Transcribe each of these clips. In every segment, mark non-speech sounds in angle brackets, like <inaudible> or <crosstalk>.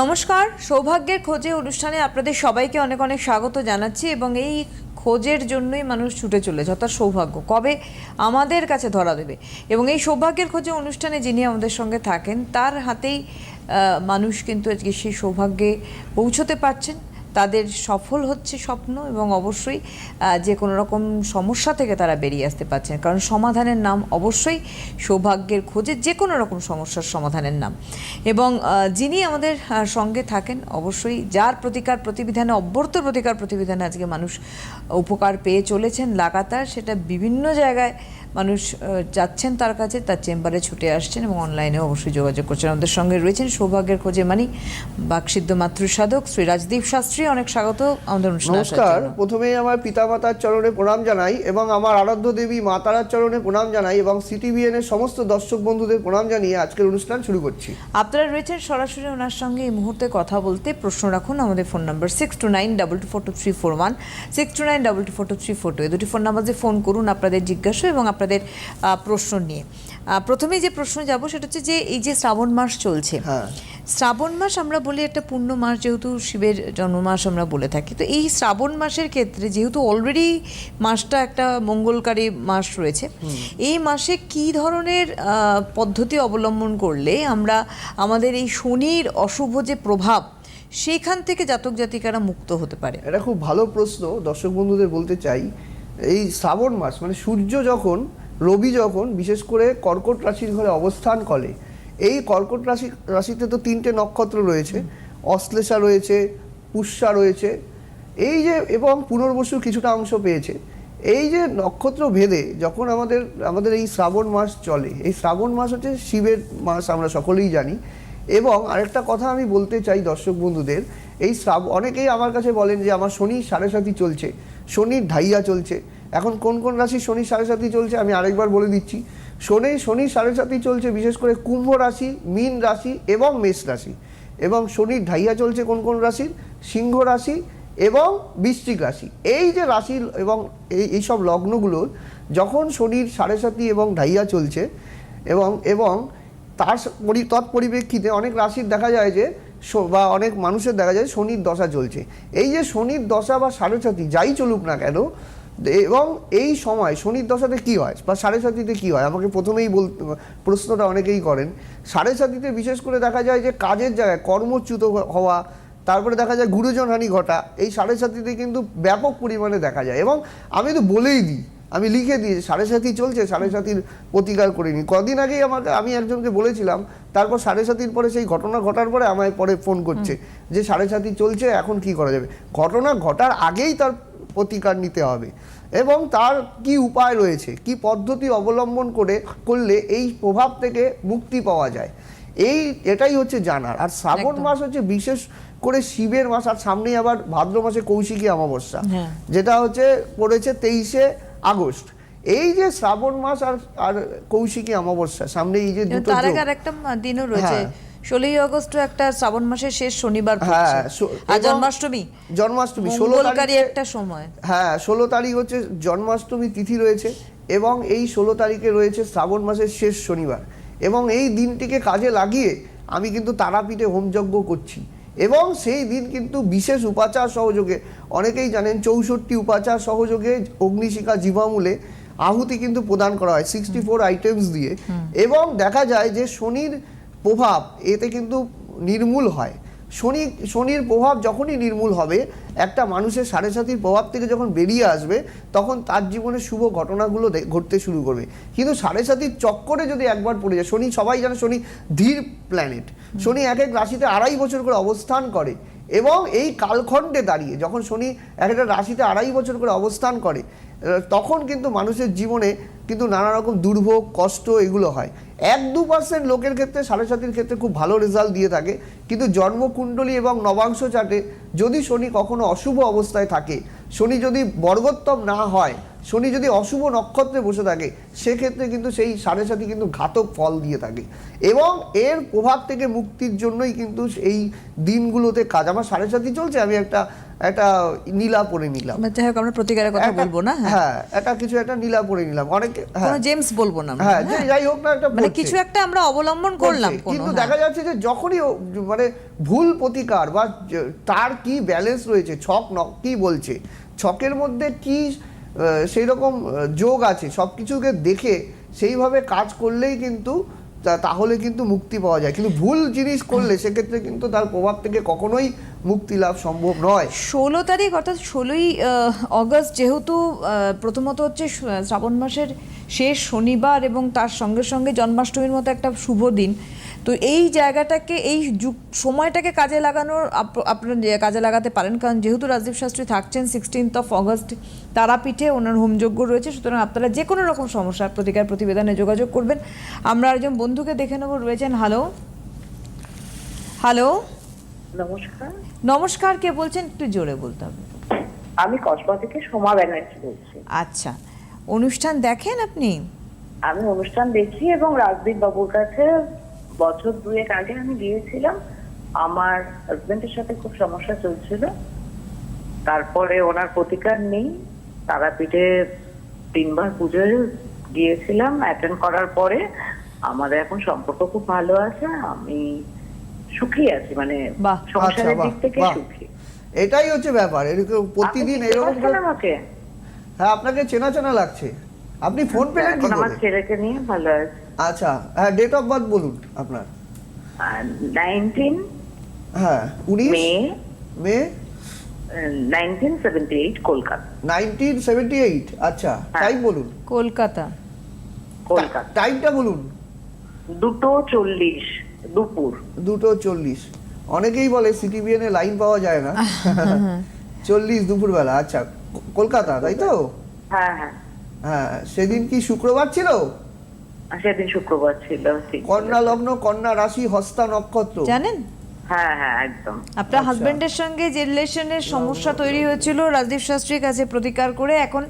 নমস্কার, সৌভাগ্যের খোঁজে অনুষ্ঠানে আপনাদের সবাইকে অনেক অনেক স্বাগত জানাচ্ছি এবং এই খোঁজের জন্যই মানুষ ছুটে চলেছে অর্থাৎ সৌভাগ্য। কবে? আমাদের কাছে ধরা দেবে। এবং এই সৌভাগ্যের খোঁজে অনুষ্ঠানে যিনি আমাদের সঙ্গে থাকেন, তার হাতেই মানুষ কিন্তু আজকে সেই সৌভাগ্যে পৌঁছতে পারছেন। তাদের সফল হচ্ছে স্বপ্ন এবং অবশ্যই যে কোনো রকম সমস্যা থেকে তারা বেরিয়ে আসতে পারছেন। কারণ সমাধানের নাম অবশ্যই সৌভাগ্যের খোঁজে যে কোনো রকম সমস্যার সমাধানের নাম। এবং যিনি আমাদের সঙ্গে থাকেন, অবশ্যই যার প্রতিকার প্রতিবিধানে অব্যর্ত প্রতিকার প্রতিবিধানে আজকে মানুষ উপকার পেয়ে চলেছেন, লাগাতার সেটা বিভিন্ন জায়গায় মানুষ যাচ্ছেন তার কাছে তার চেম্বারে ছুটে আসছেন এবং অনলাইনেও অবশ্যই যোগাযোগ করছেন। আমাদের সঙ্গে রয়েছেন সৌভাগ্যের খোঁজে মানি বাকসিদ্ধ মাতৃসাধক শ্রী রাজদীপ শাস্ত্রী। অনেক স্বাগত আমাদের অনুষ্ঠানে নমস্কার। প্রথমেই আমার পিতামাতার চরণে প্রণাম জানাই এবং আমার আরাধ্য দেবী মা তারার চরণে প্রণাম জানাই এবং সিটিভিএন এর সমস্ত দর্শক বন্ধুদের প্রণাম জানিয়ে আজকের অনুষ্ঠান শুরু করছি। আপনারা রয়েছেন সরাসরি ওনার সঙ্গে এই মুহূর্তে কথা বলতে। প্রশ্ন রাখুন আমাদের phone number six two nine double two four two three four one six two nine double two four two three four two এই দুটি ফোন নাম্বারে ফোন করুন আপনাদের জিজ্ঞাসা এবং আপনাদের প্রশ্ন নিয়ে। আহ, প্রথমেই যে প্রশ্ন যাব সেটা হচ্ছে যে এই যে শ্রাবণ মাস চলছে হ্যাঁ। শ্রাবণ মাস আমরা বলি একটা পূর্ণ মাস যেহেতু শিবের জন্ম মাস আমরা বলে থাকি। তো এই শ্রাবণ মাসের ক্ষেত্রে যেহেতু অলরেডি মাসটা একটা মঙ্গলকারী মাস রয়েছে এই মাসে কি ধরনের পদ্ধতি অবলম্বন করলে আমরা আমাদের এই শনির অশুভ যে প্রভাব সেখান থেকে জাতক জাতিকারা মুক্ত হতে পারে? এটা খুব ভালো প্রশ্ন। দর্শক বন্ধুদের বলতে চাই এই শ্রাবণ মাস মানে সূর্য যখন, রবি যখন, বিশেষ করে কর্কট রাশির ঘরে অবস্থান করে, এই কর্কট রাশি, রাশিতে তো তিনটে নক্ষত্র রয়েছে, অশ্লেষা রয়েছে, পুষ্যা রয়েছে, এই যে এবং পুনর্বসু কিছুটা অংশ পেয়েছে, এই যে নক্ষত্র ভেদে যখন আমাদের আমাদের এই শ্রাবণ মাস চলে, এই শ্রাবণ মাস হচ্ছে শিবের মাস আমরা সকলেই জানি, এবং আরেকটা কথা আমি বলতে চাই দর্শক বন্ধুদের, এই শ্রাব, অনেকেই আমার কাছে বলেন যে আমার শনি সাড়ে সাথী চলছে শনির ঢাইয়া চলছে। এখন কোন কোন রাশি শনি সাড়ে সাথী চলছে আমি আরেকবার বলে দিচ্ছি। শনি শনি সাড়ে সাথী চলছে, বিশেষ করে কুম্ভ রাশি, মীন রাশি এবং মেষ রাশি। এবং শনির ঢাইয়া চলছে কোন কোন রাশির? সিংহ রাশি এবং বৃশ্চিক রাশি। এই যে রাশি এবং এই এইসব লগ্নগুলোর যখন শনির সাড়ে সাথী এবং ঢাইয়া চলছে এবং এবং তার পরি, তৎপরিপ্রেক্ষিতে অনেক রাশির দেখা যায় যে বা অনেক মানুষের দেখা যায় শনির দশা চলছে। এই যে শনির দশা বা সাড়ে যাই চলুক না কেন, এবং এই সময় শনির দশাতে কি হয় বা সাড়ে সাথীতে কি হয়? আমাকে প্রথমেই বল প্রশ্নটা অনেকেই করেন। সাড়ে সাথীতে বিশেষ করে দেখা যায় যে কাজের জায়গায় কর্মচ্যুত হওয়া, তারপরে দেখা যায় গুরুজনহানি ঘটা, এই সাড়ে সাথীতে কিন্তু ব্যাপক পরিমাণে দেখা যায়। এবং আমি তো বলেই দিই আমি লিখে দিই সাড়ে সাথী চলছে সাড়ে সাথীর প্রতিকার করিনি কদিন আগেই আমাকে আমি একজনকে বলেছিলাম তারপর সাড়ে সাথীর পরে সেই ঘটনা ঘটার পরে আমায় পরে ফোন করছে যে সাড়ে সাথী চলছে এখন কি করা যাবে? ঘটনা ঘটার আগেই তার প্রতিকার নিতে হবে এবং তার কি উপায় রয়েছে কি পদ্ধতি অবলম্বন করে করলে এই প্রভাব থেকে মুক্তি পাওয়া যায়। এই এটাই হচ্ছে জানার। আর শ্রাবণ মাস হচ্ছে বিশেষ করে শিবের মাস আর সামনেই আবার ভাদ্র মাসে কৌশিকী অমাবস্যা হ্যাঁ। যেটা হচ্ছে পড়েছে তেইশে আগস্ট। এই যে শ্রাবণ মাস আর আর কৌশিকী অমাবস্যা সামনে এই যে দুটো তার আগে আর একটা দিনও রয়েছে। হ্যাঁ। ষোলোই আগস্ট একটা শ্রাবণ মাসের শেষ শনিবার হ্যাঁ, আর জন্মাষ্টমী। জন্মাষ্টমী ষোলো তারিখে একটা সময়। হ্যাঁ ষোলো তারিখ হচ্ছে জন্মাষ্টমী তিথি রয়েছে এবং এই ষোলো তারিখে রয়েছে শ্রাবণ মাসের শেষ শনিবার। এবং এই দিনটিকে কাজে লাগিয়ে আমি কিন্তু তারাপীঠে হোমযজ্ঞ করছি। এবং সেই দিন কিন্তু বিশেষ উপাচার সহযোগে অনেকেই জানেন চৌষট্টি উপাচার সহযোগে অগ্নিশিখা জীবামূলে আহুতি কিন্তু প্রদান করা হয় সিক্সটি ফোর আইটেমস দিয়ে এবং দেখা যায় যে শনির প্রভাব এতে কিন্তু নির্মূল হয়। শনি শনির প্রভাব যখনই নির্মূল হবে একটা মানুষের সাড়ে সাতির প্রভাব থেকে যখন বেরিয়ে আসবে তখন তার জীবনে শুভ ঘটনাগুলো ঘটতে শুরু করবে। কিন্তু সাড়ে সাতির চক্করে যদি একবার পড়ে যায় শনি সবাই জানে শনি ধীর প্ল্যানেট শনি এক এক রাশিতে আড়াই বছর করে অবস্থান করে এবং এই কালখণ্ডে দাঁড়িয়ে যখন শনি এক একটা রাশিতে আড়াই বছর করে অবস্থান করে তখন কিন্তু মানুষের জীবনে কিন্তু নানা রকম দুর্ভোগ কষ্ট এগুলো হয়। এক দু পার্সেন্ট লোকের ক্ষেত্রে, সাড়ে সাতির ক্ষেত্রে খুব ভালো রেজাল্ট দিয়ে থাকে। কিন্তু জন্মকুণ্ডলী এবং নবাংশ চাটে যদি শনি কখনো অশুভ অবস্থায় থাকে, শনি যদি বর্গোত্তম না হয় শনি যদি অশুভ নক্ষত্রে বসে থাকে সেক্ষেত্রে কিন্তু সেই সাড়ে সাথী কিন্তু ঘাতক ফল দিয়ে থাকে। এবং এর প্রভাব থেকে মুক্তির জন্যই কিন্তু এই দিনগুলোতে কাজ। আমার সাড়ে সাথী চলছে আমি একটা একটা নীলা পরে নিলাম। যাই হোক আমরা প্রতিকারের কথা বলব না? হ্যাঁ। হ্যাঁ একটা কিছু একটা নীলা পরে নিলাম। অনেক হ্যাঁ। কোনো জেমস বলব না হ্যাঁ হ্যাঁ। যাই হোক না একটা মানে কিছু একটা আমরা অবলম্বন করলাম কিন্তু হ্যাঁ। দেখা যাচ্ছে যে যখনই মানে ভুল প্রতিকার বা তার কি ব্যালেন্স রয়েছে ছক ন- কি বলছে? ছকের মধ্যে কি সেই রকম যোগ আছে সব কিছুকে দেখে সেইভাবে কাজ করলেই কিন্তু তাহলে কিন্তু মুক্তি পাওয়া যায়। কিন্তু ভুল জিনিস করলে সেক্ষেত্রে কিন্তু তার প্রভাব থেকে কখনোই মুক্তি লাভ সম্ভব নয়। ষোলো তারিখ অর্থাৎ ষোলোই অগস্ট যেহেতু প্রথমত হচ্ছে শ্রাবণ মাসের শেষ শনিবার এবং তার সঙ্গে সঙ্গে জন্মাষ্টমীর মতো একটা শুভ দিন তো এই জায়গাটাকে এই যুগ সময়টাকে কাজে লাগানোর আপ- আপনারা কাজে লাগাতে পারেন। কারণ যেহেতু রাজদীপ শাস্ত্রী থাকছেন সিক্সটিন্থ অফ অগস্ট তারাপীঠে ওনার হোমযজ্ঞ রয়েছে। সুতরাং আপনারা যে কোনো রকম সমস্যার প্রতিকার প্রতিবেদনে যোগাযোগ করবেন। আমরা একজন বন্ধুকে দেখে নেব রয়েছেন হ্যালো। হ্যালো। নমস্কার। নমস্কার কে বলছেন? একটু জোরে বলতে হবে। আমি কসবা থেকে সোমা ব্যানার্জি বলছি। আচ্ছা। অনুষ্ঠান দেখেন আপনি? আমি অনুষ্ঠান দেখি এবং রাজদীপ বাবুর কাছে বছর দুয়েক আগে আমি গিয়েছিলাম। আমার হাজবেন্ডের সাথে খুব সমস্যা চলছিল। তারপরে ওনার প্রতিকার নেই। তারাপীঠে তিনবার পুজো গিয়েছিলাম। অ্যাটেন্ড করার পরে আমাদের এখন সম্পর্ক খুব ভালো আছে। আমি সুখী আছি মানে। সংসারের আচ্ছা, দিক থেকে সুখী। এটাই হচ্ছে ব্যাপার। এরকম প্রতিদিন এরকম আমাকে? হ্যাঁ আপনাকে চেনা চেনা লাগছে। আপনি ফোন পেলেন কি এখন আমার ছেলেকে নিয়ে ভালো আছে। আচ্ছা হ্যাঁ ডেট অফ বার্থ বলুন আপনার। নাইনটিন হ্যাঁ উনিশ? মে। মে? Nineteen seventy eight Kolkata. Nineteen seventy eight আচ্ছা হ্যাঁ। টাইম বলুন। কলকাতা। কলকাতা। টাইমটা বলুন। দুটো চল্লিশ দুপুর। দুটো চল্লিশ। অনেকেই বলে সিটিবিএন এ লাইন পাওয়া যায় না। <laughs> চল্লিশ দুপুরবেলা আচ্ছা কলকাতা তাই তো? হ্যাঁ হ্যাঁ। হ্যাঁ সেদিন কি শুক্রবার ছিল? সেদিন শুক্রবার ছিল কন্যা লগ্ন কন্যা রাশি হস্তা নক্ষত্র। জানেন? হ্যাঁ হ্যাঁ একদম। আপনার আচ্ছা। হাজবেন্ডের সঙ্গে যে রিলেশনের সমস্যা তৈরি হয়েছিল রাজদীপ শাস্ত্রীর কাছে প্রতিকার করে এখন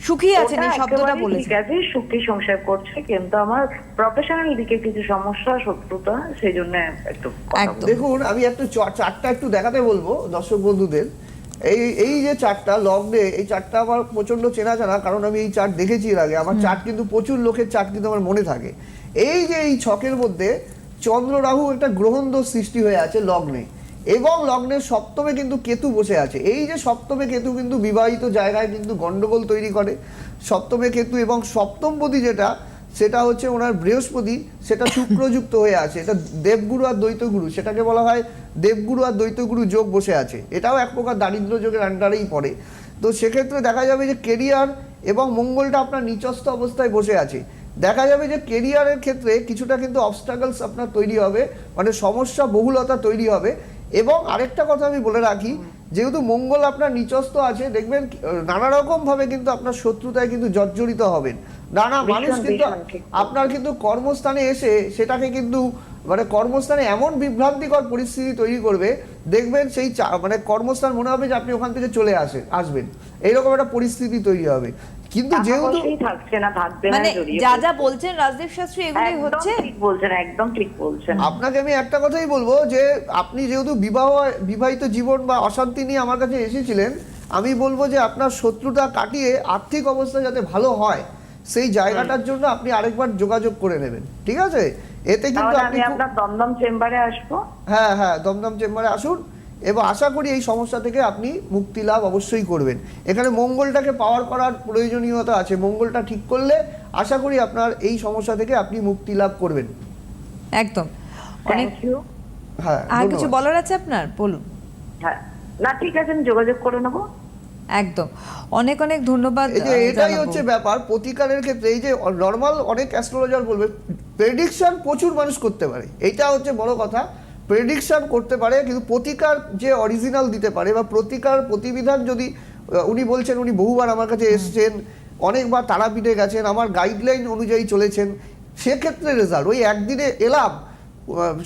সুখী আছেন এই শব্দটা বলেছেন ঠিক আছে সুখী সংসার করছে কিন্তু আমার প্রফেশনাল দিকে কিছু সমস্যা শত্রুতা সেই জন্য একটু একদম। দেখুন আমি একটু চ- চারটা একটু দেখাতে বলব দর্শক বন্ধুদের। এই এই যে চারটা লগ্নে এই চারটা আমার প্রচণ্ড চেনা জানা কারণ আমি এই চার্ট দেখেছি এর আগে। আমার চার্ট কিন্তু প্রচুর লোকের চার্ট কিন্তু আমার মনে থাকে। এই যে এই ছকের মধ্যে চন্দ্র রাহু একটা গ্রহণ দোষ সৃষ্টি হয়ে আছে লগ্নে এবং লগ্নের সপ্তমে কিন্তু কেতু বসে আছে। এই যে সপ্তমে কেতু কিন্তু বিবাহিত জায়গায় কিন্তু গন্ডগোল তৈরি করে। সপ্তমে কেতু এবং সপ্তমপতি যেটা সেটা হচ্ছে ওনার বৃহস্পতি, সেটা শুক্রযুক্ত হয়ে আছে, এটা দেবগুরু আর দ্বৈতগুরু, সেটাকে বলা হয় দেবগুরু আর দ্বৈতগুরু যোগ বসে আছে। এটাও এক প্রকার দারিদ্র যোগের আন্ডারেই পড়ে। তো সেক্ষেত্রে দেখা যাবে যে কেরিয়ার এবং মঙ্গলটা আপনার নিচস্থ অবস্থায় বসে আছে। দেখা যাবে যে কেরিয়ারের ক্ষেত্রে কিছুটা কিন্তু অবস্ট্রাগলস আপনার তৈরি হবে মানে সমস্যা, বহুলতা তৈরি হবে। এবং আরেকটা কথা আমি বলে রাখি, যেহেতু মঙ্গল আপনার নিচস্থ আছে, দেখবেন নানা রকম ভাবে কিন্তু আপনার শত্রুতায় কিন্তু জর্জরিত হবেন। নানা ভীষণ, মানুষ কিন্তু আপনার কিন্তু কর্মস্থানে এসে সেটাকে কিন্তু মানে কর্মস্থানে এমন বিভ্রান্তিকর পরিস্থিতি তৈরি করবে দেখবেন সেই মানে কর্মস্থান মনে হবে যে আপনি ওখান থেকে চলে আসে আসবেন। এইরকম একটা পরিস্থিতি তৈরি হবে। কিন্তু যেহেতু থাকছে না থাকবে মানে যা যা বলছেন রাজদীপ শাস্ত্রী এগুলি হচ্ছে? ঠিক বলছেন একদম ঠিক বলছেন। আপনাকে আমি একটা কথাই বলব যে আপনি যেহেতু বিবাহ বিবাহিত জীবন বা অশান্তি নিয়ে আমার কাছে এসেছিলেন আমি বলব যে আপনার শত্রুতা কাটিয়ে আর্থিক অবস্থা যাতে ভালো হয় সেই জায়গাটার জন্য আপনি আরেকবার যোগাযোগ করে নেবেন ঠিক আছে? এতে কিন্তু আপনি দমদম চেম্বারে আসব। হ্যাঁ হ্যাঁ দমদম চেম্বারে আসুন এবং আশা করি এই সমস্যা থেকে আপনি মুক্তি লাভ অবশ্যই করবেন। এখানে মঙ্গলটাকে পাওয়ার করার প্রয়োজনীয়তা আছে মঙ্গলটা ঠিক করলে আশা করি আপনার এই সমস্যা থেকে আপনি মুক্তি লাভ করবেন। একদম। অনেক হ্যাঁ আর কিছু বলার আছে আপনার? বলুন। হ্যাঁ। না ঠিক আছে আমি যোগাযোগ করে নেব। একদম। অনেক অনেক ধন্যবাদ এই যে এটাই হচ্ছে ব্যাপার প্রতিকারের ক্ষেত্রে এই যে নর্মাল অনেক অ্যাস্ট্রোলজার বলবে প্রেডিকশন প্রচুর মানুষ করতে পারে। এটা হচ্ছে বড় কথা। প্রেডিকশন করতে পারে কিন্তু প্রতিকার যে অরিজিনাল দিতে পারে বা প্রতিকার প্রতিবিধান যদি উনি বলছেন উনি বহুবার আমার কাছে এসছেন অনেকবার তারাপীঠে গেছেন আমার গাইডলাইন অনুযায়ী চলেছেন সেক্ষেত্রে রেজাল্ট ওই একদিনে এলাম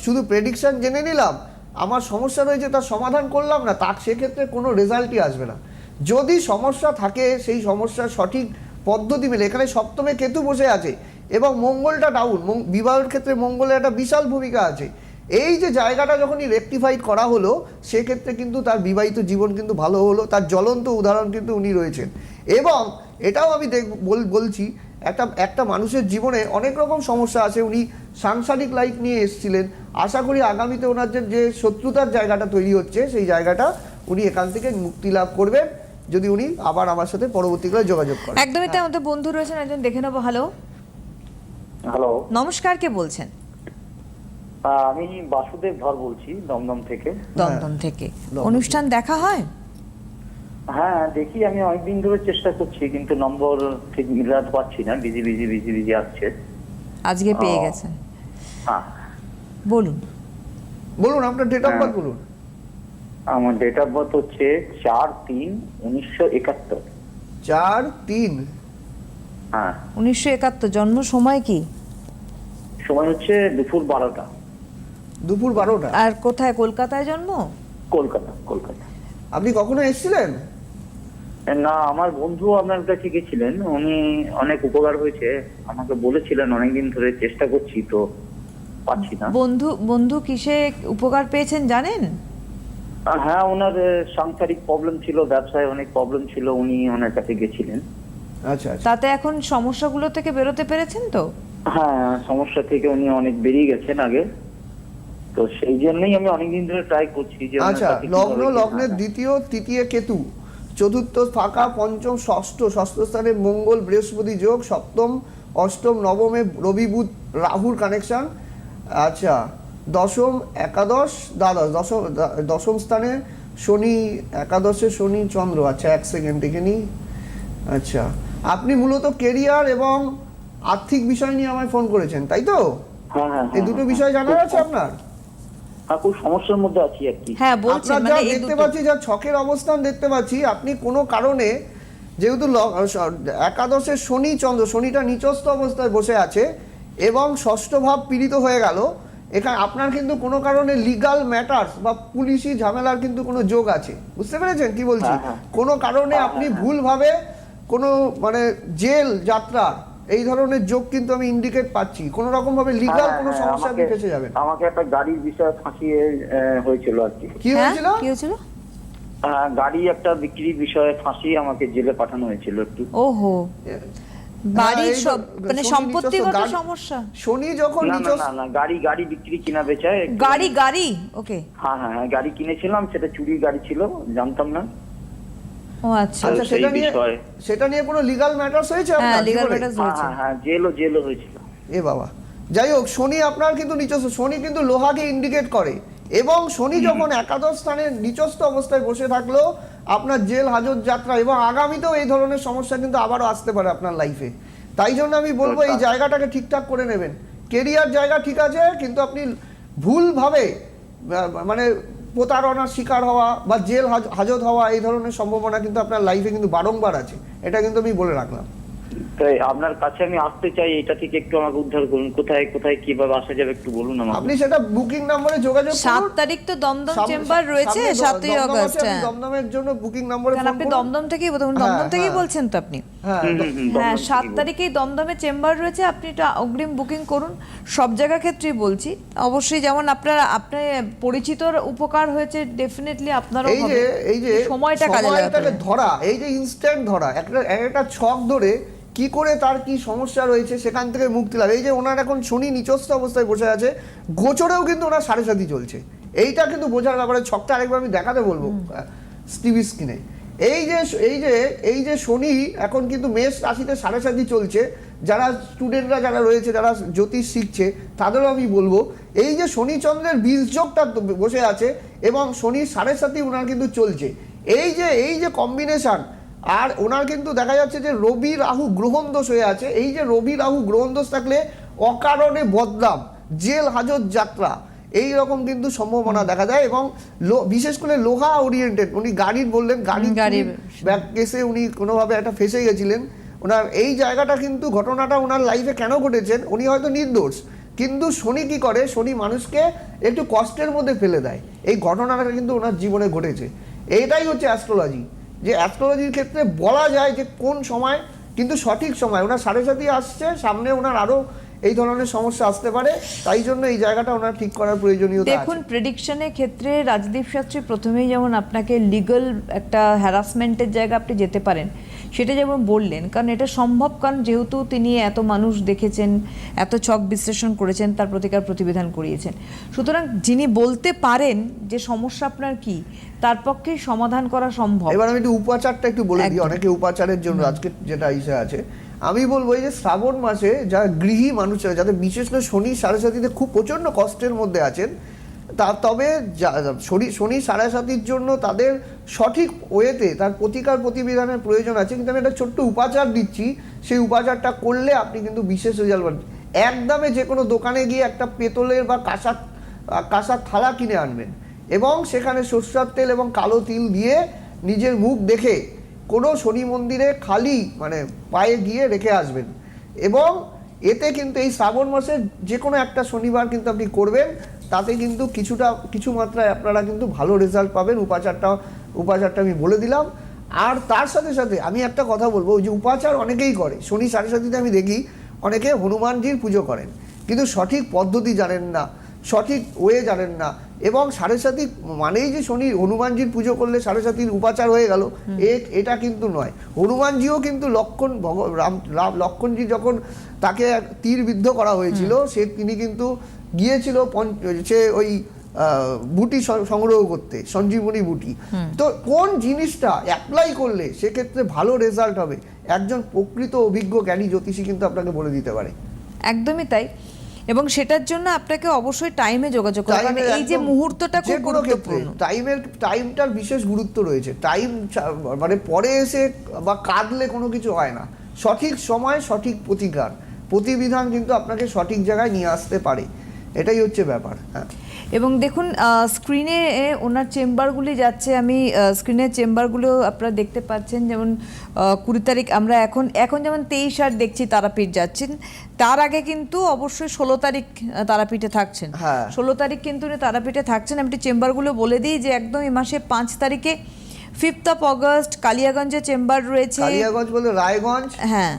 শুধু প্রেডিকশন জেনে নিলাম আমার সমস্যা রয়েছে তার সমাধান করলাম না তার সেক্ষেত্রে কোনো রেজাল্টই আসবে না। যদি সমস্যা থাকে, সেই সমস্যার সঠিক পদ্ধতি মেলে এখানে সপ্তমে কেতু বসে আছে এবং মঙ্গলটা ডাউন বিবাহের ক্ষেত্রে মঙ্গলের একটা বিশাল ভূমিকা আছে। এই যে জায়গাটা যখনই রেকটিফাইড করা হলো, সেক্ষেত্রে কিন্তু তার বিবাহিত জীবন কিন্তু ভালো হলো, তার জ্বলন্ত উদাহরণ কিন্তু উনি রয়েছেন। এবং এটাও আমি দেখ, বল- বলছি, একটা একটা মানুষের জীবনে অনেক রকম সমস্যা আছে। উনি সাংসারিক লাইফ নিয়ে এসেছিলেন। আশা করি আগামীতে ওনার যে শত্রুতার জায়গাটা তৈরি হচ্ছে, সেই জায়গাটা উনি এখান থেকে মুক্তি লাভ করবেন। যদি উনি আবার আমার সাথে পরবর্তীকালে যোগাযোগ করেন। একদমই তাই আমাদের বন্ধু রয়েছেন একজন দেখে নেব হ্যালো হ্যালো নমস্কার কে বলছেন? আমি বাসুদেব ধর বলছি দমদম থেকে। দমদম থেকে। অনুষ্ঠান দেখা হয়? হ্যাঁ দেখি আমি অনেকদিন ধরে চেষ্টা করছি কিন্তু নম্বর ঠিক মিলাতে পারছি না বিজি বিজি বিজি বিজি আসছে। আজকে পেয়ে গেছেন। হ্যাঁ। বলুন। বলুন আপনার ডেট অফ হ্যাঁ। বার্থ বলুন। আমার ডেট অফ বার্থ হচ্ছে চার তিন উনিশশো একাত্তর। চার তিন? হ্যাঁ। উনিশশো একাত্তর জন্ম সময় কি? সময় হচ্ছে দুপুর বারোটা। দুপুর বারোটা? আর কোথায় কলকাতায় জন্ম? কলকাতা কলকাতা। আপনি কখনো এসেছিলেন? না আমার বন্ধু আপনার কাছে গেছিলেন উনি অনেক উপকার হয়েছে আমাকে বলেছিলেন অনেকদিন ধরে চেষ্টা করছি তো পাচ্ছি না। বন্ধু বন্ধু কিসে উপকার পেয়েছেন জানেন? হ্যাঁ ওনার সাংসারিক প্রবলেম ছিল ব্যবসায় অনেক প্রবলেম ছিল উনি ওনার কাছে গেছিলেন। আচ্ছা আচ্ছা। তাতে এখন সমস্যাগুলো থেকে বেরোতে পেরেছেন তো? হ্যাঁ সমস্যা থেকে উনি অনেক বেরিয়ে গেছেন আগে। তো সেই জন্যই আমি অনেকদিন ধরে ট্রাই করছি যে আচ্ছা লগ্ন লগ্নের হ্যাঁ, দ্বিতীয় তৃতীয় কেতু চতুর্থ ফাঁকা পঞ্চম ষষ্ঠ ষষ্ঠ স্থানে মঙ্গল বৃহস্পতি যোগ সপ্তম অষ্টম নবমে রবি বুধ রাহুর কানেকশন আচ্ছা দশম একাদশ দ্বাদশ দশম দশম স্থানে শনি একাদশে শনি চন্দ্র। আচ্ছা এক সেকেন্ড দেখে নিই। আচ্ছা আপনি মূলত কেরিয়ার এবং আর্থিক বিষয় নিয়ে আমায় ফোন করেছেন তাই তো? হ্যাঁ হ্যাঁ এই হ্যাঁ, দুটো হ্যাঁ। বিষয় জানার আছে আপনার? খুব সমস্যার মধ্যে আছি আর কি। হ্যাঁ বলছেন মানে দেখতে পাচ্ছি যা ছকের অবস্থান দেখতে পাচ্ছি আপনি কোনো কারণে যেহেতু ল- স- একাদশে শনি চন্দ্র শনিটা নিচস্থ অবস্থায় বসে আছে এবং ষষ্ঠ ভাব পীড়িত হয়ে গেল এখানে আপনার কিন্তু কোনো কারণে লিগাল ম্যাটার্স বা পুলিশি ঝামেলার কিন্তু কোনো যোগ আছে। বুঝতে পেরেছেন কি বলছি? হ্যাঁ, হ্যাঁ। কোনো কারণে হ্যাঁ, আপনি। ভুলভাবে কোনো মানে জেল যাত্রা এই ধরনের যোগ কিন্তু আমি ইন্ডিকেট পাচ্ছি। কোনো রকম ভাবে লিগাল কোনো সমস্যা আপনি ফেসে যাবেন? আমাকে একটা গাড়ির বিষয়ে ফাঁসিয়ে হয়েছিল আর কি। কি হ্যাঁ হয়েছিল? কি হয়েছিল? হ্যাঁ, গাড়ি একটা বিক্রির বিষয়ে ফাঁসিয়ে আমাকে জেলে পাঠানো হয়েছিল একটু। ওহো। বাড়ির সব মানে সম্পত্তিগত সমস্যা। শনি যখন না না গাড়ি গাড়ি বিক্রি কিনা একটু- গাড়ি গাড়ি ওকে। হ্যাঁ হ্যাঁ হ্যাঁ, গাড়ি কিনেছিলাম সেটা চুরির গাড়ি ছিল জানতাম না। ও আচ্ছা। আচ্ছা সেটা নিয়ে বিষয়ে। সেটা নিয়ে কোনো লিগাল ম্যাটারস হয়েছে হ্যাঁ আপনার লিগাল জীবনে? ম্যাটার্স হ্যাঁ হয়েছে। হ্যাঁ হ্যাঁ জেলও জেলও হয়েছিল। এ বাবা। যাই হোক শনি আপনার কিন্তু নিচস্থ শনি কিন্তু লোহাকে ইন্ডিকেট করে। এবং শনি যখন একাদশ স্থানে নিচস্থ অবস্থায় বসে থাকল আপনার জেল হাজত যাত্রা এবং আগামীতেও এই ধরনের সমস্যা কিন্তু আবারও আসতে পারে আপনার লাইফে তাই জন্য আমি বলব এই জায়গাটাকে ঠিকঠাক করে নেবেন। কেরিয়ার জায়গা ঠিক আছে কিন্তু আপনি ভুলভাবে মানে প্রতারণার শিকার হওয়া বা জেল হাজত হওয়া এই ধরনের সম্ভাবনা কিন্তু আপনার লাইফে কিন্তু বারংবার আছে। এটা কিন্তু আমি বলে রাখলাম। তাই আপনার কাছে আমি আসতে চাই এটা থেকে একটু আমাকে উদ্ধার করুন। কোথায় কোথায় কীভাবে আসা যাবে একটু বলুন আমাকে। আপনি সেটা বুকিং নম্বরে যোগাযোগ সাত করুন তারিখ তো দমদম চেম্বার রয়েছে সামনে দ- সাতই দমদম আছে, অগস্ট আপনি হ্যাঁ। দমদমের জন্য বুকিং নম্বরে ফোন আপনি দমদম থেকেই বলুন হ্যাঁ, দমদম থেকেই হ্যাঁ। বলছেন তো আপনি? হ্যাঁ হুম, হুম, হুম, হ্যাঁ দমদম সাত তারিখেই দমদমে চেম্বার রয়েছে আপনি এটা অগ্রিম বুকিং করুন। সব জায়গা ক্ষেত্রেই বলছি। অবশ্যই যেমন আপনার আপনার পরিচিতর উপকার হয়েছে ডেফিনেটলি আপনারও এই যে এই যে সময়টা কাজে লাগাতে ধরা এই যে ইনস্ট্যান্ট ধরা একটা একটা ছক ধরে কি করে তার কি সমস্যা রয়েছে সেখান থেকে মুক্তি লাভ। এই যে ওনার এখন শনি নিচস্থ অবস্থায় বসে আছে গোচরেও কিন্তু ওনার সাড়ে সাথী চলছে। এইটা কিন্তু বোঝার ব্যাপারে ছকটা আরেকবার আমি দেখাতে বলব টিভি স্ক্রিনে এই যে এই যে এই যে শনি এখন কিন্তু মেষ রাশিতে সাড়ে সাথী চলছে যারা স্টুডেন্টরা যারা রয়েছে যারা জ্যোতিষ শিখছে তাদেরও আমি বলব এই যে শনি চন্দ্রের বীজযোগটা বসে আছে এবং শনির সাড়ে সাথী ওনার কিন্তু চলছে। এই যে এই যে কম্বিনেশন আর ওনার কিন্তু দেখা যাচ্ছে যে রবি রাহু গ্রহণ দোষ হয়ে আছে। এই যে রবি রাহু গ্রহণ দোষ থাকলে অকারণে বদলাম জেল হাজত যাত্রা এই রকম কিন্তু সম্ভাবনা দেখা যায় এবং বিশেষ করে লোহা ওরিয়েন্টেড উনি গাড়ির বললেন গাড়ির গাড়ির- ব্যাক কেসে উনি কোনোভাবে একটা ফেসে গেছিলেন। ওনার এই জায়গাটা কিন্তু ঘটনাটা ওনার লাইফে কেন ঘটেছেন উনি হয়তো নির্দোষ। কিন্তু শনি কি করে শনি মানুষকে একটু কষ্টের মধ্যে ফেলে দেয়। এই ঘটনাটা কিন্তু ওনার জীবনে ঘটেছে। এইটাই হচ্ছে অ্যাস্ট্রোলজি যে অ্যাস্ট্রোলজির ক্ষেত্রে বলা যায় যে কোন সময়, কিন্তু সঠিক সময়, ওনার সাড়ে সাথে আসছে, সামনে ওনার আরও এই ধরনের সমস্যা আসতে পারে তাই জন্য এই জায়গাটা ওনার ঠিক করার প্রয়োজনীয়তা দেখুন প্রেডিকশনের ক্ষেত্রে রাজদীপ শাস্ত্রী প্রথমেই যেমন আপনাকে লিগ্যাল একটা হ্যারাসমেন্টের জায়গা আপনি যেতে পারেন সেটা যেমন বললেন কারণ এটা সম্ভব কারণ যেহেতু তিনি এত মানুষ দেখেছেন এত ছক বিশ্লেষণ করেছেন তার প্রতিকার প্রতিবিধান করিয়েছেন। সুতরাং যিনি বলতে পারেন যে সমস্যা আপনার কি তার পক্ষে সমাধান করা সম্ভব। এবার আমি একটু উপাচারটা একটু বলে দিই অনেকে উপাচারের জন্য আজকে যেটা ইসে আছে আমি বলব এই যে শ্রাবণ মাসে যারা গৃহী মানুষেরা যাদের বিশেষ করে শনি সাড়ে সাথীতে খুব প্রচণ্ড কষ্টের মধ্যে আছেন, তা তবে শনি শনি সাড়ে সাতির জন্য তাদের সঠিক ওয়েতে তার প্রতিকার প্রতিবিধানের প্রয়োজন আছে। কিন্তু আমি একটা ছোট্ট উপাচার দিচ্ছি। সেই উপাচারটা করলে আপনি কিন্তু বিশেষ রেজাল্ট পাবেন। একদমে যে কোনো দোকানে গিয়ে একটা পেতলের বা কাঁসার কাঁসার থালা কিনে আনবেন। এবং সেখানে সরষার তেল এবং কালো তিল দিয়ে নিজের মুখ দেখে কোনো শনি মন্দিরে খালি মানে পায়ে গিয়ে রেখে আসবেন। এবং এতে কিন্তু এই শ্রাবণ মাসে যে কোনো একটা শনিবার কিন্তু আপনি করবেন, তাতে কিন্তু কিছুটা, কিছু মাত্রায় আপনারা কিন্তু ভালো রেজাল্ট পাবেন। উপাচারটা উপাচারটা আমি বলে দিলাম। আর তার সাথে সাথে আমি একটা কথা বলব, ওই যে উপাচার অনেকেই করে। শনি সাড়ে সাথীতে আমি দেখি, অনেকে হনুমানজির পুজো করেন। কিন্তু সঠিক পদ্ধতি জানেন না, সঠিক ওয়ে জানেন না। এবং সাড়ে মানেই যে শনি হনুমানজির পুজো করলে সাড়ে উপাচার হয়ে গেল। এটা কিন্তু নয়। হনুমানজিও কিন্তু লক্ষণ ভগ- রাম রাম লক্ষণজি যখন তাকে তীর বিদ্ধ করা হয়েছিল সে তিনি কিন্তু গিয়েছিল পঞ্চ- সে ওই বুটি সংগ্রহ করতে সঞ্জীবনী বুটি। তো কোন জিনিসটা অ্যাপ্লাই করলে সেক্ষেত্রে ভালো রেজাল্ট হবে? একজন প্রকৃত অভিজ্ঞ জ্ঞানী জ্যোতিষী কিন্তু আপনাকে বলে দিতে পারে। একদমই তাই। এবং সেটার জন্য আপনাকে অবশ্যই টাইমে যোগাযোগ করতে হবে। এই যে মুহূর্তটা খুব গুরুত্বপূর্ণ। টাইমের টাইমটার বিশেষ গুরুত্ব রয়েছে। টাইম মানে পরে এসে বা কাঁদলে কোনো কিছু হয় না। সঠিক সময় সঠিক প্রতিকার। প্রতিবিধান কিন্তু আপনাকে সঠিক জায়গায় নিয়ে আসতে পারে। এটাই হচ্ছে ব্যাপার। হ্যাঁ। এবং দেখুন স্ক্রিনে ওনার চেম্বারগুলি যাচ্ছে। আমি স্ক্রিনের চেম্বারগুলো আপনারা দেখতে পাচ্ছেন। যেমন কুড়ি তারিখ আমরা এখন এখন যেমন তেইশ আর দেখছি তারাপীঠ যাচ্ছেন। তার আগে কিন্তু অবশ্যই ষোলো তারিখ তারাপীঠে থাকছেন। হ্যাঁ। ষোলো তারিখ কিন্তু উনি তারাপীঠে থাকছেন। আমি একটু চেম্বারগুলো বলে দিই যে একদম এই মাসে পাঁচ তারিখে ফিফথ অফ অগস্ট কালিয়াগঞ্জে চেম্বার রয়েছে। কালিয়াগঞ্জ বলে রায়গঞ্জ হ্যাঁ।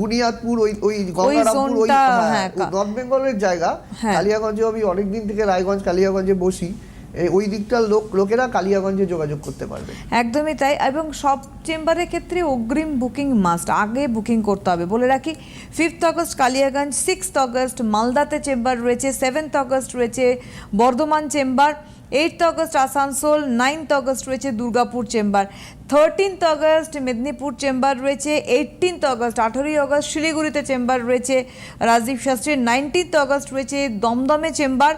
বুনিয়াদপুর ওই ওই গঙ্গারামপুর ওই হ্যাঁ, নর্থ বেঙ্গলের জায়গা। হ্যাঁ। কালিয়াগঞ্জে আমি অনেকদিন থেকে রায়গঞ্জ কালিয়াগঞ্জে বসি। ওই দিকটার লোক লোকেরা কালিয়াগঞ্জে যোগাযোগ করতে পারবে। একদমই তাই এবং সব চেম্বারের ক্ষেত্রে অগ্রিম বুকিং মাস্ট আগে বুকিং করতে হবে। বলে রাখি fifth August Kaliaganj sixth August মালদাতে চেম্বার রয়েছে সেভেন্থ আগস্ট রয়েছে Bardhaman chamber eighth August Asansol ninth August রয়েছে Durgapur chamber thirteenth August Medinipur chamber রয়েছে এইটিনথ আগস্ট আঠেরোই আগস্ট শিলিগুড়িতে চেম্বার রয়েছে, রাজদীপ শাস্ত্রীর নাইনটিন্থ আগস্ট রয়েছে দমদমে চেম্বার,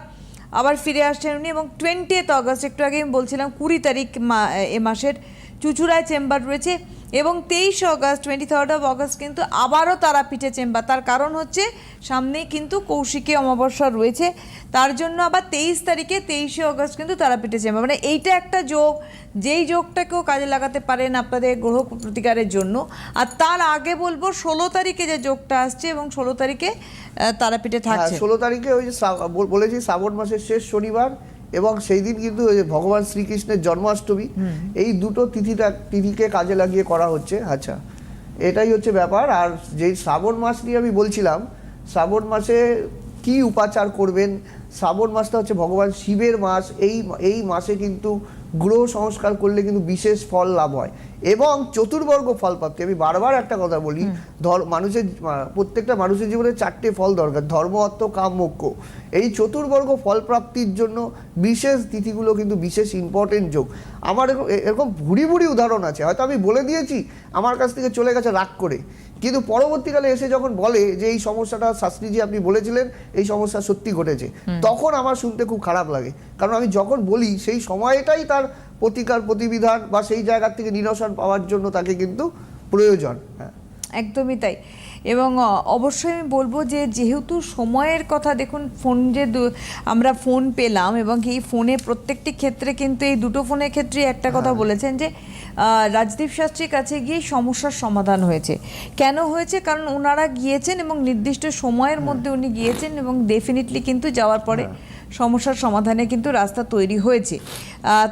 আবার ফিরে আসছেন উনি এবং টোয়েন্টিয়েথ আগস্ট একটু আগে আমি বলছিলাম কুড়ি তারিখ মা- এ মাসের চুচুড়ায় চেম্বার রয়েছে। এবং তেইশে অগস্ট টোয়েন্টি থার্ড অফ অগস্ট কিন্তু আবারও তারাপীঠে চেম্বার। তার কারণ হচ্ছে, সামনেই কিন্তু কৌশিকী অমাবস্যা রয়েছে। তার জন্য আবার তেইশ তারিখে, তেইশে অগস্ট কিন্তু তারাপীঠে চেম্বার। মানে এইটা একটা যোগ। যেই যোগটাকেও কাজে লাগাতে পারেন আপনাদের গ্রহ প্রতিকারের জন্য। আর তার আগে বলব, ষোলো তারিখে যে যোগটা আসছে এবং ষোলো তারিখে তারাপীঠে হ্যাঁ থাকছে ষোলো তারিখে ওই যে বলেছি শ্রাবণ মাসের শেষ শনিবার এবং সেই দিন কিন্তু ভগবান শ্রীকৃষ্ণের জন্মাষ্টমী এই দুটো তিথিটা তিথিকে কাজে লাগিয়ে করা হচ্ছে। আচ্ছা এটাই হচ্ছে ব্যাপার। আর যেই শ্রাবণ মাস নিয়ে আমি বলছিলাম শ্রাবণ মাসে কি উপাচার করবেন? শ্রাবণ মাসটা হচ্ছে ভগবান শিবের মাস। এই এই মাসে কিন্তু গ্রহ সংস্কার করলে কিন্তু বিশেষ ফল লাভ হয়। এবং চতুর্বর্গ ফল প্রাপ্তি আমি বারবার একটা কথা বলি ধর মানুষের প্রত্যেকটা মানুষের জীবনে চারটে ফল দরকার ধর্ম অর্থ কাম মোক্ষ। এই চতুর্বর্গ ফল প্রাপ্তির জন্য বিশেষ তিথিগুলো কিন্তু বিশেষ ইম্পর্টেন্ট যোগ। আমার এরকম- এরকম ভুড়ি ভুড়ি উদাহরণ আছে হয়তো আমি বলে দিয়েছি আমার কাছ থেকে চলে গেছে রাগ করে। কিন্তু পরবর্তীকালে এসে যখন বলে যে এই সমস্যাটা শাস্ত্রীজি আপনি বলেছিলেন এই সমস্যা সত্যি ঘটেছে তখন আমার শুনতে খুব খারাপ লাগে। কারণ আমি যখন বলি সেই সময়টাই তার প্রতিকার প্রতিবিধান বা সেই জায়গা থেকে নিরসন পাওয়ার জন্য তাকে কিন্তু প্রয়োজন। হ্যাঁ। একদমই তাই। এবং অবশ্যই আমি বলব যে যেহেতু সময়ের কথা দেখুন ফোন যে আমরা ফোন পেলাম এবং এই ফোনে প্রত্যেকটি ক্ষেত্রে কিন্তু এই দুটো ফোনের ক্ষেত্রে একটা কথা বলেছেন যে রাজদীপ শাস্ত্রীর কাছে গিয়ে সমস্যার সমাধান হয়েছে। কেন হয়েছে? কারণ ওনারা গিয়েছেন এবং নির্দিষ্ট সময়ের মধ্যে উনি গিয়েছেন এবং ডেফিনেটলি কিন্তু যাওয়ার পরে সমস্যার সমাধানে কিন্তু রাস্তা তৈরি হয়েছে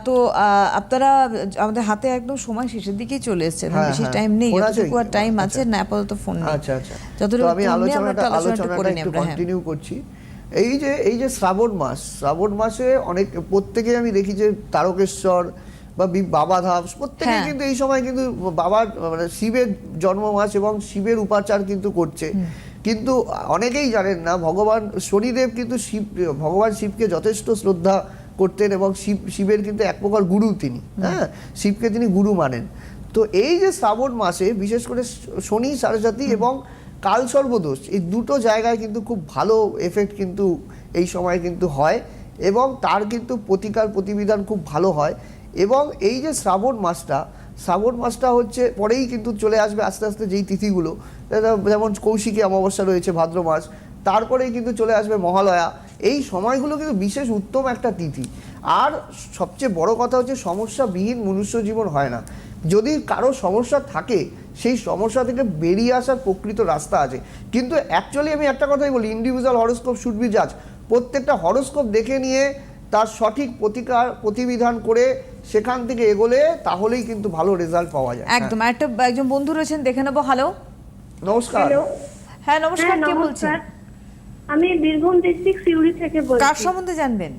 তো আপনারা আমাদের হাতে একদম সময় শেষের দিকেই চলে এসছে বেশি। টাইম নেই যতটুকু আর টাইম আছে। না আপাতত ফোন নেই আচ্ছা আচ্ছা যতটুকু আমি আলোচনাটা আলোচনাটা একটু হ্যাঁ। কন্টিনিউ করছি এই যে এই যে শ্রাবণ মাস শ্রাবণ মাসে অনেক প্রত্যেকে আমি দেখি যে তারকেশ্বর বা বি- বাবাধাম প্রত্যেকে হ্যাঁ। কিন্তু এই সময় কিন্তু বাবার মানে শিবের জন্ম মাস এবং শিবের উপাচার কিন্তু করছে কিন্তু অনেকেই জানেন না ভগবান শনিদেব কিন্তু শিব ভগবান শিবকে যথেষ্ট শ্রদ্ধা করতেন এবং শিব শিবের কিন্তু এক প্রকার গুরু তিনি হ্যাঁ? শিবকে তিনি গুরু মানেন। তো এই যে শ্রাবণ মাসে বিশেষ করে শনি সারস্বতী এবং কাল সর্বদোষ এই দুটো জায়গায় কিন্তু খুব ভালো এফেক্ট কিন্তু এই সময় কিন্তু হয় এবং তার কিন্তু প্রতিকার প্রতিবিধান খুব ভালো হয় এবং এই যে শ্রাবণ মাসটা শ্রাবণ মাসটা হচ্ছে, পরেই কিন্তু চলে আসবে আস্তে আস্তে যেই তিথিগুলো। যেমন কৌশিকী অমাবস্যা রয়েছে ভাদ্র মাস, তারপরেই কিন্তু চলে আসবে মহালয়া। এই সময়গুলো কিন্তু বিশেষ উত্তম একটা তিথি। আর সবচেয়ে বড় কথা হচ্ছে সমস্যাবিহীন মনুষ্য জীবন হয় না। যদি কারও সমস্যা থাকে, সেই সমস্যা থেকে বেরিয়ে আসার প্রকৃত রাস্তা আছে। কিন্তু অ্যাকচুয়ালি আমি একটা কথাই বলি ইন্ডিভিজুয়াল হরোস্কোপ শুড বি জাজ প্রত্যেকটা হরোস্কোপ দেখে নিয়ে তার সঠিক প্রতিকার প্রতিবিধান করে সেখান থেকে এগোলে তাহলেই কিন্তু ভালো রেজাল্ট পাওয়া যায়। একদম। একটা একজন বন্ধু রয়েছেন দেখে নেব। হ্যালো হ্যাঁ। নমস্কার হ্যাঁ নমস্কার হ্যাঁ কে বলছেন? আমি বীরভূম ডিস্ট্রিক্ট সিউড়ি থেকে বলছি। কার সম্বন্ধে জানবেন?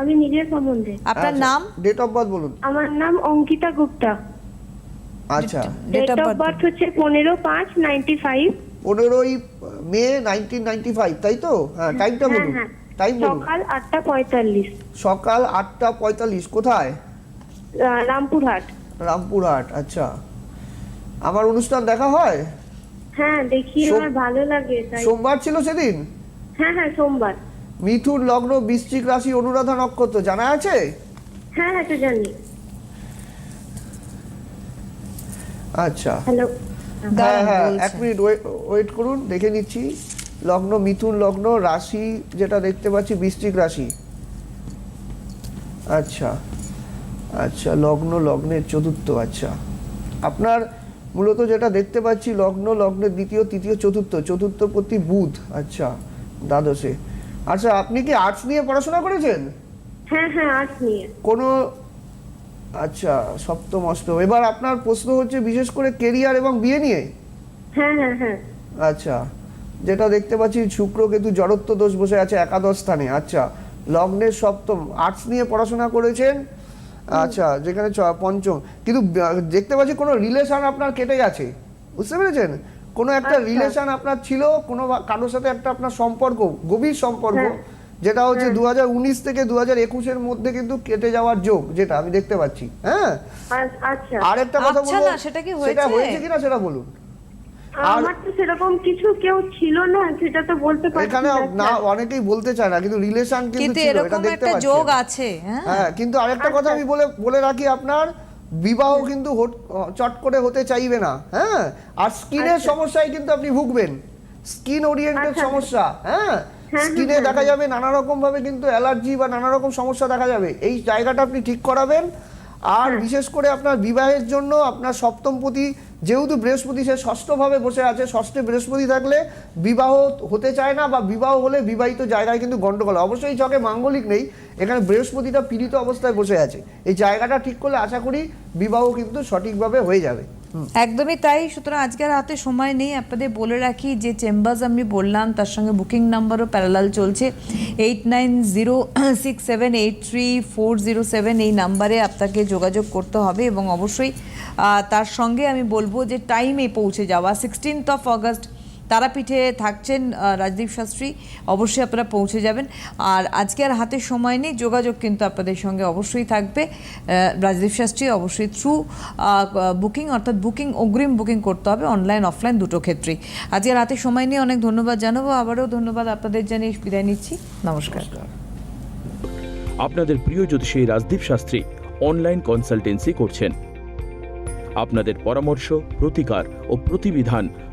আমি নিজের সম্বন্ধে। আপনার নাম? ডেট অফ বার্থ বলুন। আমার নাম অঙ্কিতা গুপ্তা। আচ্ছা। ডেট অফ বার্থ হচ্ছে পনেরো পাঁচ নাইনটি ফাইভ পনেরোই মে নাইনটিন নাইনটি ফাইভ তাই তো? হ্যাঁ টাইমটা হ্যাঁ বলুন। হ্যাঁ। টাইম বলুন। সকাল আটটা পঁয়তাল্লিশ। সকাল আটটা পঁয়তাল্লিশ কোথায়? রামপুরহাট। রামপুরহাট আচ্ছা। আমার অনুষ্ঠান দেখা হয়? হ্যাঁ দেখি আমার ভালো লাগে তাই। সোমবার ছিল সেদিন? হ্যাঁ হ্যাঁ সোমবার। মিথুন লগ্ন বৃশ্চিক রাশি অনুরাধা নক্ষত্র জানা আছে? হ্যাঁ হ্যাঁ তো জানি। আচ্ছা। হ্যালো। হ্যাঁ হ্যাঁ এক মিনিট ওয়েট করুন দেখে নিচ্ছি। লগ্ন মিথুন লগ্ন রাশি যেটা দেখতে পাচ্ছি বৃশ্চিক রাশি। আচ্ছা আচ্ছা লগ্ন লগ্নের চতুর্থ আচ্ছা। আপনার মূলত যেটা দেখতে পাচ্ছি লগ্ন লগ্নের দ্বিতীয় তৃতীয় চতুর্থ। চতুর্থ প্রতি বুধ আচ্ছা দ্বাদশে। আচ্ছা আপনি কি আর্টস নিয়ে পড়াশোনা করেছেন? হ্যাঁ হ্যাঁ আর্টস নিয়ে। কোনো আচ্ছা সপ্তম অষ্টম। এবার আপনার প্রশ্ন হচ্ছে বিশেষ করে কেরিয়ার এবং বিয়ে নিয়ে? হ্যাঁ হ্যাঁ হ্যাঁ। আচ্ছা। যেটা দেখতে পাচ্ছি শুক্র কেতু জড়ত্ব দোষ বসে আছে একাদশ স্থানে। আচ্ছা লগ্নের সপ্তম। আর্টস নিয়ে পড়াশোনা করেছেন? আচ্ছা যেখানে পঞ্চম। কিন্তু দেখতে পাচ্ছি কোনো রিলেশন আপনার কেটে গেছে। বুঝতে পেরেছেন? কোনো একটা আচ্ছা। রিলেশন আপনার ছিল কোনো কারোর সাথে একটা আপনার সম্পর্ক গভীর সম্পর্ক। হ্যাঁ। যেটা হচ্ছে দু হাজার উনিশ থেকে দু হাজার একুশের মধ্যে কিন্তু কেটে যাওয়ার যোগ যেটা আমি দেখতে পাচ্ছি। হ্যাঁ? আচ্ছা। আর একটা কথা আচ্ছা বলব সেটা কি সেটা হয়েছে? কিনা সেটা বলুন। আমার তো সেরকম কিছু কেউ ছিল না সেটা তো বলতে পারছি এখানে না। না অনেকেই বলতে চায় না কিন্তু রিলেশন কিন্তু কিন্তু ছিল এটা দেখতে একটা যোগ আছে হ্যাঁ। হ্যাঁ কিন্তু আরেকটা কথা আমি বলে বলে রাখি আপনার বিবাহ কিন্তু চট করে হতে চাইবে না হ্যাঁ। আর স্কিনের সমস্যায় কিন্তু আপনি ভুগবেন। স্কিন ওরিয়েন্টেড আচ্ছা। সমস্যা হ্যাঁ। হ্যাঁ, স্কিনে দেখা যাবে নানা রকম ভাবে কিন্তু অ্যালার্জি বা নানা রকম সমস্যা দেখা যাবে। এই জায়গাটা আপনি ঠিক করাবেন। আর। বিশেষ করে আপনার বিবাহের জন্য আপনার সপ্তমপতি যেহেতু বৃহস্পতি সে ষষ্ঠভাবে বসে আছে, ষষ্ঠে বৃহস্পতি থাকলে বিবাহ হতে চায় না বা বিবাহ হলে বিবাহিত জায়গায় কিন্তু গণ্ডগোল। অবশ্যই ছকে মাঙ্গলিক নেই, এখানে বৃহস্পতিটা পীড়িত অবস্থায় বসে আছে এই জায়গাটা ঠিক করলে আশা করি বিবাহ কিন্তু সঠিকভাবে হয়ে যাবে একদমই তাই। সুতরাং আজকের হাতে সময় নেই। আপনাদের বলে রাখি, যে চেম্বার্স আমি বললাম, তার সঙ্গে বুকিং নাম্বারও প্যারালাল চলছে। Eight nine zero six seven eight three four zero seven এই নাম্বারে আপনাকে যোগাযোগ করতে হবে এবং অবশ্যই তার সঙ্গে আমি বলব যে টাইমে পৌঁছে যাওয়া। সিক্সটিন্থ অফ অগস্ট তারাপীঠে থাকছেন রাজদীপ শাস্ত্রী। অবশ্যই আপনারা পৌঁছে যাবেন। আর আজকে আর হাতে সময় নেই, যোগাযোগ কিন্তু আপনাদের সঙ্গে অবশ্যই থাকবে। রাজদীপ শাস্ত্রী অবশ্যই থ্রু বুকিং অর্থাৎ বুকিং অগ্রিম বুকিং করতে হবে অনলাইন অফলাইন দুটো ক্ষেত্রেই। আজকে আর হাতে সময় নিয়ে অনেক ধন্যবাদ জানাব। আবারও ধন্যবাদ আপনাদের জানিয়ে বিদায় নিচ্ছি। নমস্কার। আপনাদের প্রিয় জ্যোতিষী রাজদীপ শাস্ত্রী অনলাইন কনসালটেন্সি করছেন। আপনাদের পরামর্শ, প্রতিকার ও প্রতিবিধান